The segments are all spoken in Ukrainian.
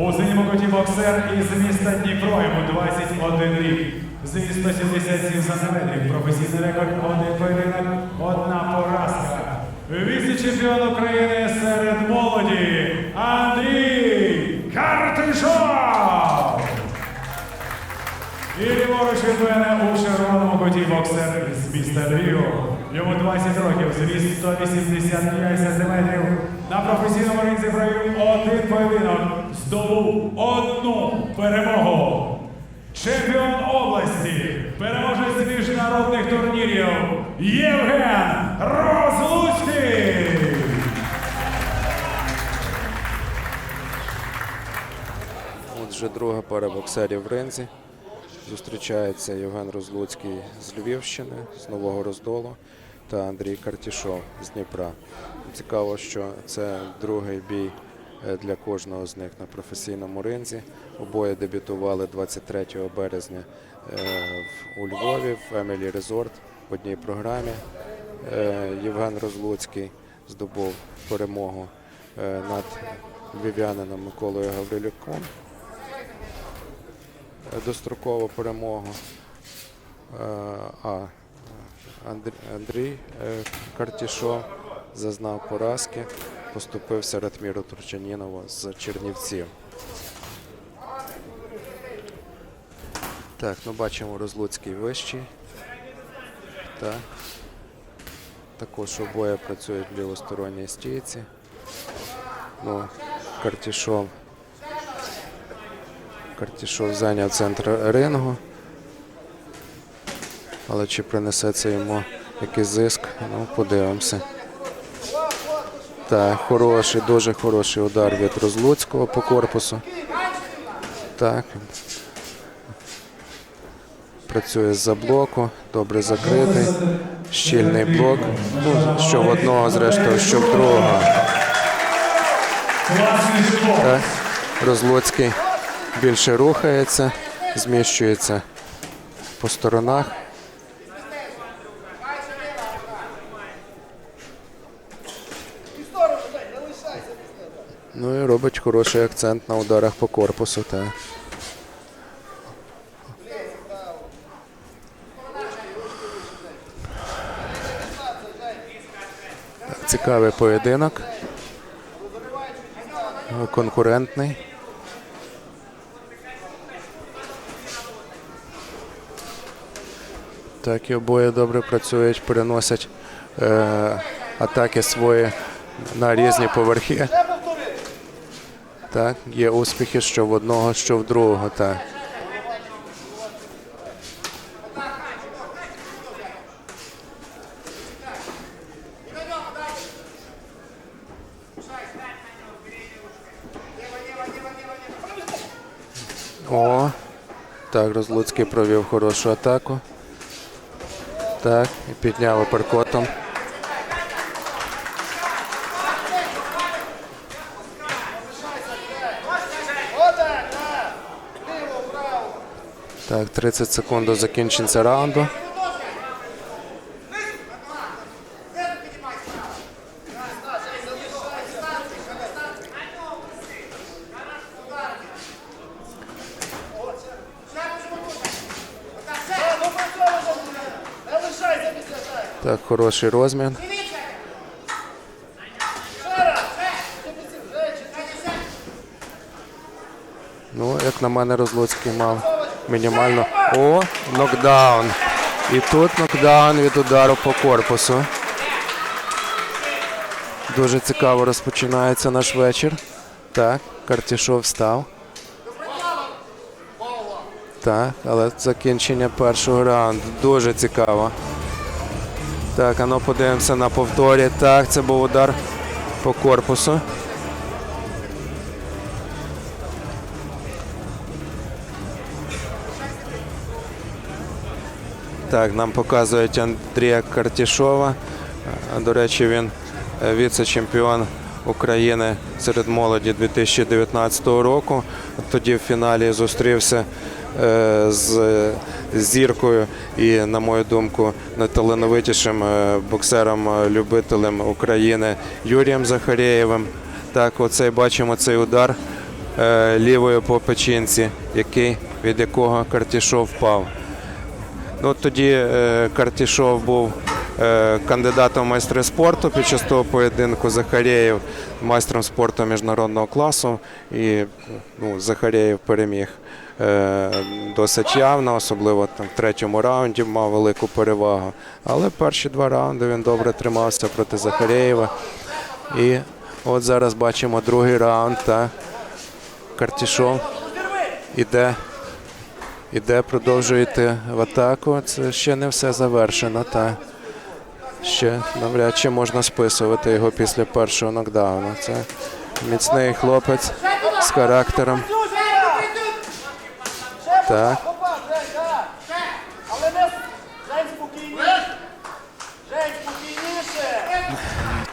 У синьому куті боксер із міста Дніпро йому 21 рік. Зріст 177 сантиметрів. Професійний рекорд один поєдинок, одна поразка. Віце-чемпіон України серед молоді Андрій Картишов. І ліворуч від мене у червоному куті боксер з міста Львів. Йому 20 років, зріст 185 сантиметрів. На професійному ринці провів один поєдинок, здобув одну перемогу. Чемпіон області, переможець міжнародних турнірів Євген Розлуцький. Отже, друга пара боксерів в ринзі. Зустрічається Євген Розлуцький з Львівщини, з Нового Роздолу та Андрій Картішов з Дніпра. Цікаво, що це другий бій е, для кожного з них на професійному ринзі. Обоє дебютували 23 березня е, у Львові в Емілі Резорт в одній програмі. Е, Євген Розлуцький здобув перемогу над львів'янином Миколою Гаврилюком дострокову перемогу. А Андрій, е, Картішов зазнав поразки, поступився Ратміру Турчанінову з Чернівців. Так, ну бачимо Розлуцький вищий. Так. Також обоє працюють в лівосторонній стійці. Ну, Картішов Картішов зайняв центр рингу. Але чи принесе це йому якийсь зиск? Ну, подивимося. Так, хороший, дуже хороший удар від Розлуцького по корпусу. Так. Працює з-за блоку, добре закритий. Щільний блок. Ну, що в одного, зрештою, що в другого. Так. Розлуцький більше рухається, зміщується по сторонах. Ну і робить хороший акцент на ударах по корпусу. Так. Цікавий поєдинок. Конкурентний. Так, і обоє добре працюють, переносять е, атаки свої на різні поверхи. Так, є успіхи що в одного, що в другого. Так. О, так, Розлуцький провів хорошу атаку. Так, і підняв оперкотом. Так, 30 секунд до закінчення раунду. Так, хороший розмін. Ну, як на мене, Розлуцький мав мінімально. О, нокдаун. І тут нокдаун від удару по корпусу. Дуже цікаво розпочинається наш вечір. Так, Картішов встав. Так, але закінчення першого раунду. Дуже цікаво. Так, а ну подивимося на повторі. Так, це був удар по корпусу. Так, нам показують Андрія Картішова. До речі, він е, віце-чемпіон України серед молоді 2019 року. Тоді в фіналі зустрівся е, з зіркою і, на мою думку, найталановитішим е, боксером-любителем України Юрієм Захарєєвим. Так, оцей бачимо цей удар лівою по печінці, який, від якого Картішов впав. Ну, тоді е, Картішов був е, кандидатом майстри спорту під час того поєдинку Захарєєв майстром спорту міжнародного класу. І ну, Захарєєв переміг е, досить явно, особливо там, в третьому раунді мав велику перевагу. Але перші два раунди він добре тримався проти Захарєєва. І от зараз бачимо другий раунд. Та Картішов іде Іде, продовжує йти в атаку. Це ще не все завершено. Та ще навряд чи можна списувати його після першого нокдауну. Це міцний хлопець з характером. Так.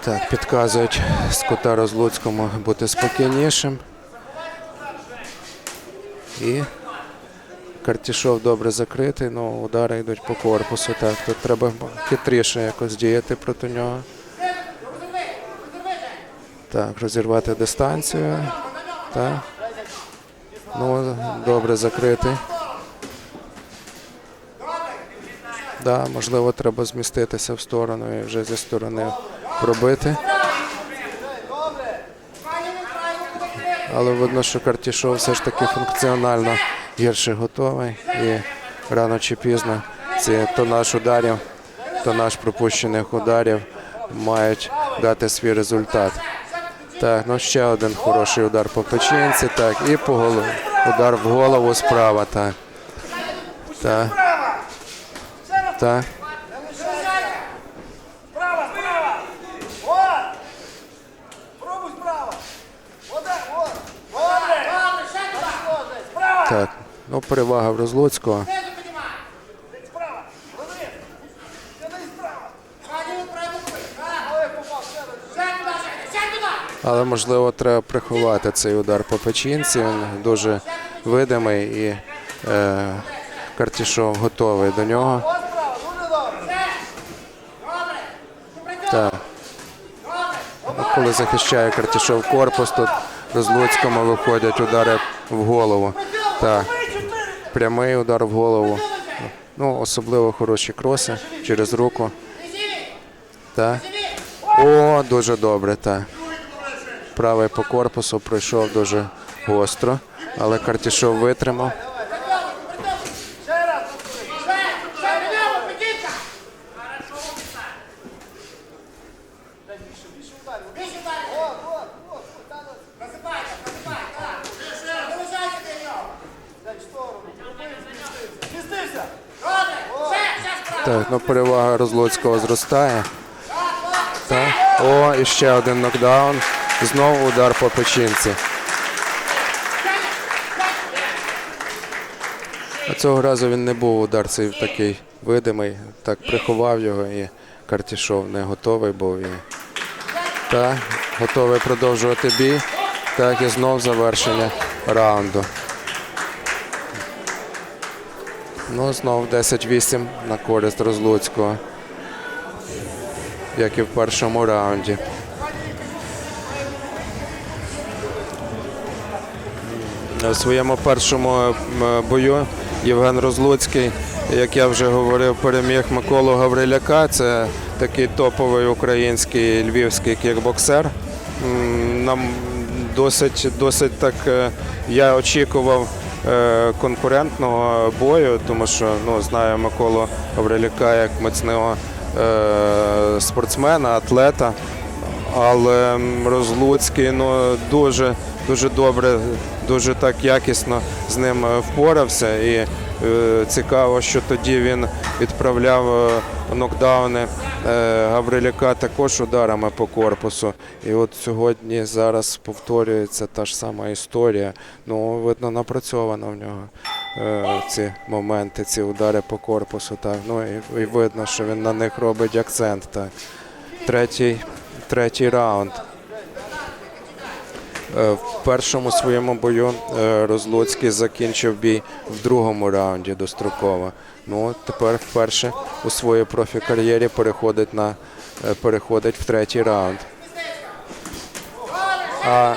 Так, підказують Скота Розлуцькому бути спокійнішим. І Картішов добре закритий, ну удари йдуть по корпусу. Так, тут треба хитріше якось діяти проти нього. Так, розірвати дистанцію. Так. Ну, добре закритий. Да, можливо, треба зміститися в сторону і вже зі сторони пробити. Але видно, що Картішов все ж таки функціонально гірше готовий. І рано чи пізно ці тонаж ударів, тонаж пропущених ударів мають дати свій результат. Так, ну ще один хороший удар по печінці, так, і по голову. Удар в голову справа, так. Так. Так. Справа, справа. От. Пробуй справа. Оде, от. Добре. Хорошо, Жень. Справа. Так. Ну, перевага в. Сюди. Але можливо треба приховати цей удар по печінці. Він дуже видимий і е, Картішов готовий до нього. Так. Коли захищає Картішов корпус, тут Розлуцькому виходять удари в голову. Так. Прямий удар в голову. Ну, особливо хороші кроси через руку. Та. О, дуже добре, так. Правий по корпусу пройшов дуже гостро, але Картішов витримав. Ще раз. От, от, от. Там от. Жень, в сторону. Змістився. Так, ну перевага Розлуцького зростає. Так. О, і ще один нокдаун. Знову удар по печінці. А цього разу він не був удар цей такий видимий. Так приховав його і Картішов не готовий був. І... Так, готовий продовжувати бій. Так, і знов завершення раунду. Ну, знов 10-8 на користь Розлуцького. Як і в першому раунді. У своєму першому бою Євген Розлуцький, як я вже говорив, переміг Миколу Гавриляка. Це такий топовий український львівський кікбоксер. Нам досить, досить так е, я очікував конкурентного бою, тому що ну, знаю Миколу Гавриляка як міцного е, спортсмена, атлета. Але Розлуцький ну, дуже, дуже добре, дуже так якісно з ним е, впорався. І е, цікаво, що тоді він відправляв е, нокдауни е, Гавриляка також ударами по корпусу. І от сьогодні зараз повторюється та ж сама історія. Ну, видно, напрацьовано в нього е, ці моменти, ці удари по корпусу. Так. Ну, і видно, що він на них робить акцент. Так. Третій, третій раунд. Е, В першому своєму бою е, Розлуцький закінчив бій в другому раунді достроково. Ну, тепер вперше у своїй профі-кар'єрі переходить, на, е, переходить в третій раунд. А.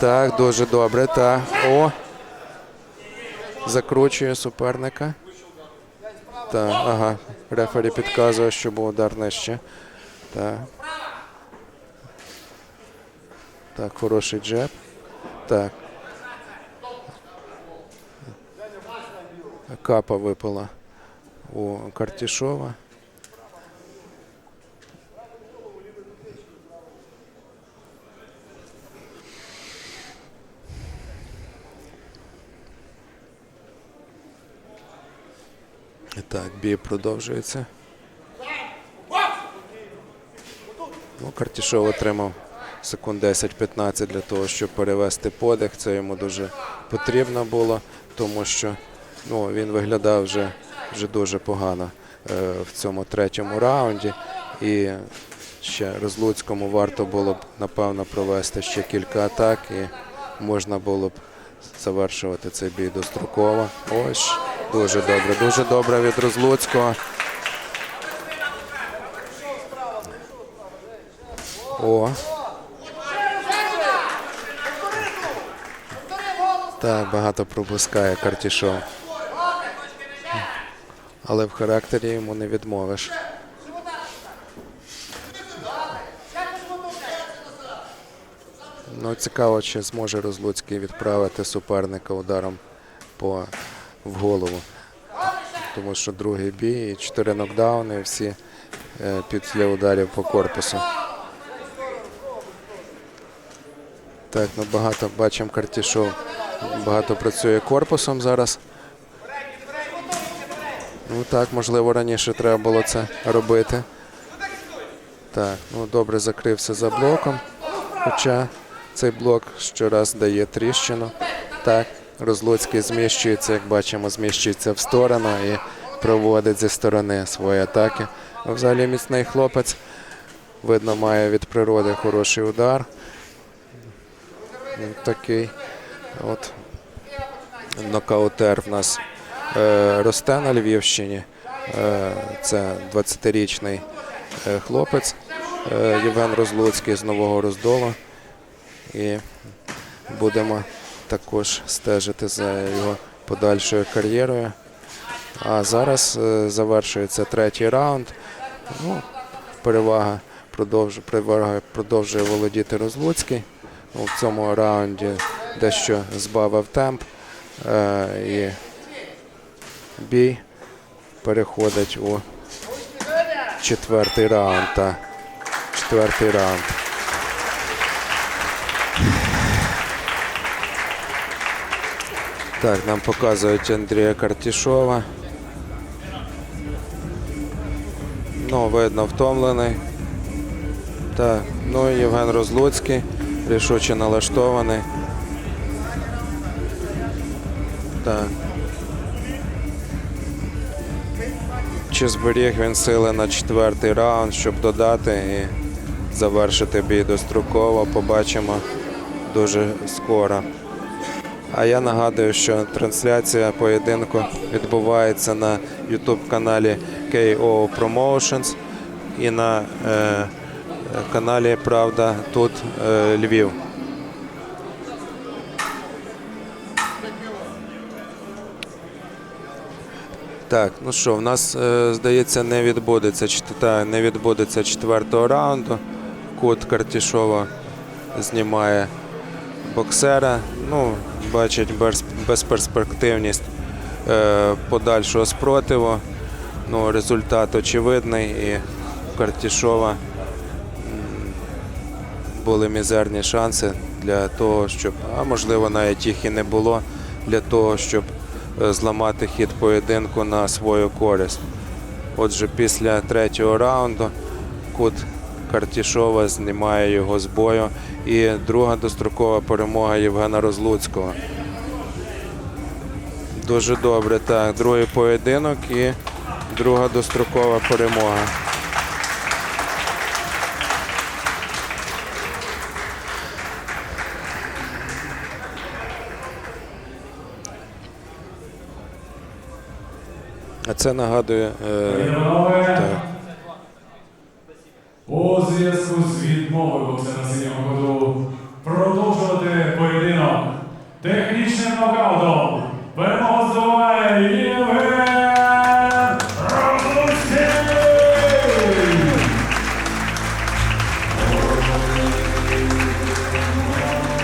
Так, дуже добре. Так. О. Закручує суперника. Так, ага. Рефері підказує, що був удар нижче. Так. Так, хороший джеб. Так. Капа випала у Картішова. Так, бій продовжується. Ну, Картішов отримав Секунд 10-15 для того, щоб перевести подих. Це йому дуже потрібно було, тому що ну, він виглядав вже, вже дуже погано е, в цьому третьому раунді. І ще Розлуцькому варто було б, напевно, провести ще кілька атак і можна було б завершувати цей бій достроково. Ось, дуже добре, дуже добре від Розлуцького. О. Так, багато пропускає Картішов. Але в характері йому не відмовиш. Ну, цікаво, чи зможе Розлуцький відправити суперника ударом по, в голову. Тому що другий бій, і чотири нокдауни, всі е, після ударів по корпусу. Так, ну багато бачимо Картішов. Багато працює корпусом зараз. Ну так, можливо, раніше треба було це робити. Так, ну добре закрився за блоком. Хоча цей блок щораз дає тріщину. Так, Розлуцький зміщується, як бачимо, зміщується в сторону і проводить зі сторони свої атаки. Взагалі міцний хлопець. Видно, має від природи хороший удар. Він Такий от нокаутер в нас е, росте на Львівщині. Е, це 20-річний е, хлопець е, Євген Розлуцький з Нового Роздолу. І будемо також стежити за його подальшою кар'єрою. А зараз е, завершується третій раунд. Ну, перевага продовжує, перевага продовжує володіти Розлуцький. Ну, в цьому раунді дещо збавив темп. Е, і бій переходить у четвертий раунд. Та, четвертий раунд. Так, нам показують Андрія Картішова. Ну, видно, втомлений. Так, ну і Євген Розлуцький, рішуче налаштований. Так. Чи зберіг він сили на четвертий раунд, щоб додати і завершити бій достроково, побачимо дуже скоро. А я нагадую, що трансляція поєдинку відбувається на YouTube каналі KO Promotions і на е, каналі Правда тут е, Львів. Так, ну що, в нас е, здається не відбудеться та, не відбудеться четвертого раунду. Кут Картішова знімає боксера. Ну, бачить без, безперспективність е, подальшого спротиву. Ну, результат очевидний і Картішова були мізерні шанси для того, щоб, а можливо навіть їх і не було, для того, щоб зламати хід поєдинку на свою користь. Отже, після третього раунду кут Картішова знімає його з бою. І друга дострокова перемога Євгена Розлуцького. Дуже добре. Так, другий поєдинок і друга дострокова перемога. Це нагадує. Е, у зв'язку з відмовою боксера на продовжувати поєдинок технічним нокаутом.